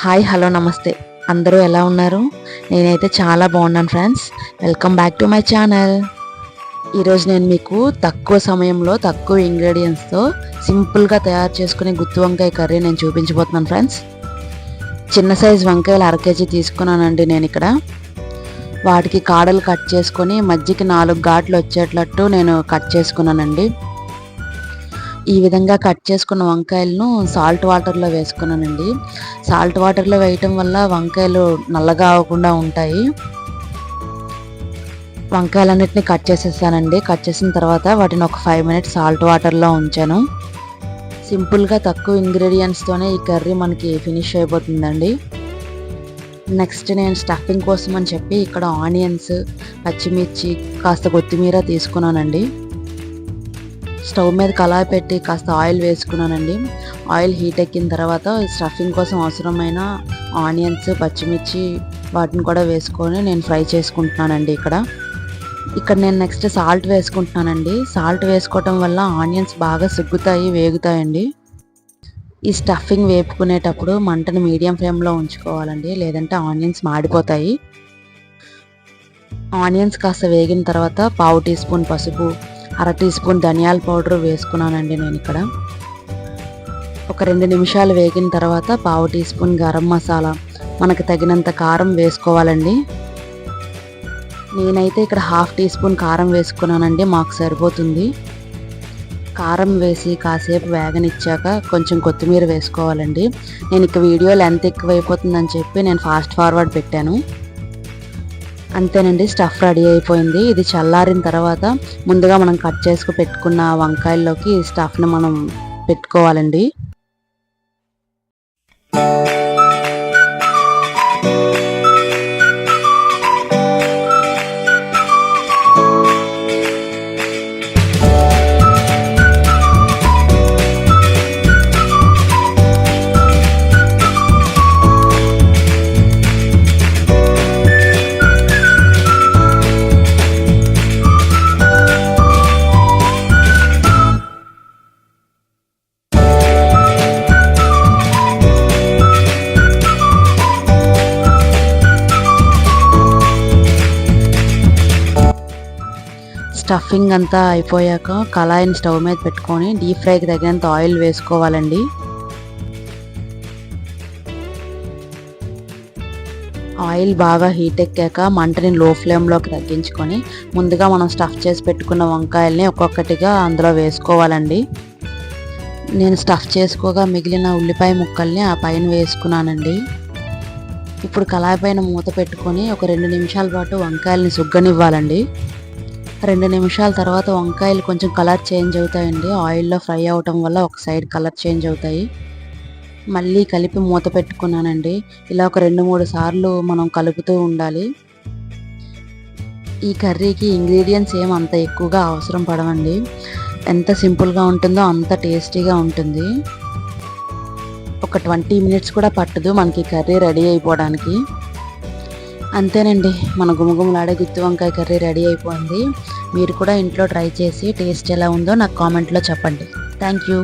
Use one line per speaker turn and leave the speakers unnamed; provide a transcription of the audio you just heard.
Hi hello నమస్తే. అందరూ ఎలా ఉన్నారు? నేనైతే చాలా బాగున్నాను friends. Welcome back to my channel. ఈరోజు నేను మీకు తక్కువ సమయంలో తక్కువ ఇంగ్రీడియంట్స్తో సింపుల్గా తయారు చేసుకునే గుత్తి వంకాయ కర్రీ నేను చూపించబోతున్నాను ఫ్రెండ్స్. చిన్న సైజు వంకాయలు అర కేజీ తీసుకున్నానండి నేను ఇక్కడ. వాటికి కాడలు కట్ చేసుకొని మధ్యకి నాలుగు ఘాట్లు వచ్చేటట్టు నేను కట్ చేసుకున్నానండి. ఈ విధంగా కట్ చేసుకున్న వంకాయలను సాల్ట్ వాటర్లో వేసుకున్నానండి. సాల్ట్ వాటర్లో వేయటం వల్ల వంకాయలు నల్లగా అవ్వకుండా ఉంటాయి. వంకాయలన్నిటిని కట్ చేసేసానండి. కట్ చేసిన తర్వాత వాటిని ఒక ఫైవ్ మినిట్స్ సాల్ట్ వాటర్లో ఉంచాను. సింపుల్గా తక్కువ ఇంగ్రీడియంట్స్తోనే ఈ కర్రీ మనకి ఫినిష్ అయిపోతుందండి. నెక్స్ట్ నేను స్టఫింగ్ కోసం అని చెప్పి ఇక్కడ ఆనియన్స్ పచ్చిమిర్చి కాస్త కొత్తిమీర తీసుకున్నానండి. స్టవ్ మీద కళాయి పెట్టి కాస్త ఆయిల్ వేసుకున్నానండి. ఆయిల్ హీట్ ఎక్కిన తర్వాత స్టఫింగ్ కోసం అవసరమైన ఆనియన్స్ పచ్చిమిర్చి వాటిని కూడా వేసుకొని నేను ఫ్రై చేసుకుంటున్నానండి ఇక్కడ. ఇక్కడ నేను నెక్స్ట్ సాల్ట్ వేసుకుంటున్నానండి. సాల్ట్ వేసుకోవటం వల్ల ఆనియన్స్ బాగా సిగ్గుతాయి వేగుతాయండి. ఈ స్టఫింగ్ వేపుకునేటప్పుడు మంటను మీడియం ఫ్లేమ్లో ఉంచుకోవాలండి. లేదంటే ఆనియన్స్ మాడిపోతాయి. ఆనియన్స్ కాస్త వేగిన తర్వాత పావు టీ స్పూన్ పసుపు అర టీ స్పూన్ ధనియాల పౌడర్ వేసుకున్నానండి నేను ఇక్కడ. ఒక రెండు నిమిషాలు వేగిన తర్వాత పావు టీ స్పూన్ గరం మసాలా మనకు తగినంత కారం వేసుకోవాలండి. నేనైతే ఇక్కడ హాఫ్ టీ స్పూన్ కారం వేసుకున్నానండి మాకు సరిపోతుంది. కారం వేసి కాసేపు వేగనిచ్చాక కొంచెం కొత్తిమీర వేసుకోవాలండి. నేను ఇక వీడియో లెంత్ ఎక్కువైపోతుందని చెప్పి నేను ఫాస్ట్ ఫార్వర్డ్ పెట్టాను. అంతేనండి స్టఫ్ రెడీ అయిపోయింది. ఇది చల్లారిన తర్వాత ముందుగా మనం కట్ చేసుకు పెట్టుకున్న వంకాయల్లోకి స్టఫ్ని మనం పెట్టుకోవాలండి. స్టఫింగ్ అంతా అయిపోయాక కళాయిని స్టవ్ మీద పెట్టుకొని డీప్ ఫ్రైకి తగినంత ఆయిల్ వేసుకోవాలండి. ఆయిల్ బాగా హీట్ ఎక్కాక మంటని లో ఫ్లేమ్లోకి తగ్గించుకొని ముందుగా మనం స్టఫ్ చేసి పెట్టుకున్న వంకాయల్ని ఒక్కొక్కటిగా అందులో వేసుకోవాలండి. నేను స్టఫ్ చేసుకోగా మిగిలిన ఉల్లిపాయ ముక్కల్ని ఆ పైన వేసుకున్నానండి. ఇప్పుడు కళాయి పైన మూత పెట్టుకొని ఒక రెండు నిమిషాల పాటు వంకాయల్ని సుగ్గనివ్వాలండి. రెండు నిమిషాల తర్వాత వంకాయలు కొంచెం కలర్ చేంజ్ అవుతాయండి. ఆయిల్లో ఫ్రై అవటం వల్ల ఒక సైడ్ కలర్ చేంజ్ అవుతాయి. మళ్ళీ కలిపి మూత పెట్టుకున్నానండి. ఇలా ఒక రెండు మూడు సార్లు మనం కలుపుతూ ఉండాలి. ఈ కర్రీకి ఇంగ్రీడియంట్స్ ఏం అంత ఎక్కువగా అవసరం పడవండి. ఎంత సింపుల్గా ఉంటుందో అంత టేస్టీగా ఉంటుంది. ఒక ట్వంటీ మినిట్స్ కూడా పట్టదు మనకి కర్రీ రెడీ అయిపోవడానికి. అంతేనండి. మన గుమగుమలాడే గుత్తి వంకాయ కర్రీ రెడీ అయిపోయింది. మీరు కూడా ఇంట్లో ట్రై చేసి టేస్ట్ ఎలా ఉందో నాకు కామెంట్లో చెప్పండి. Thank you.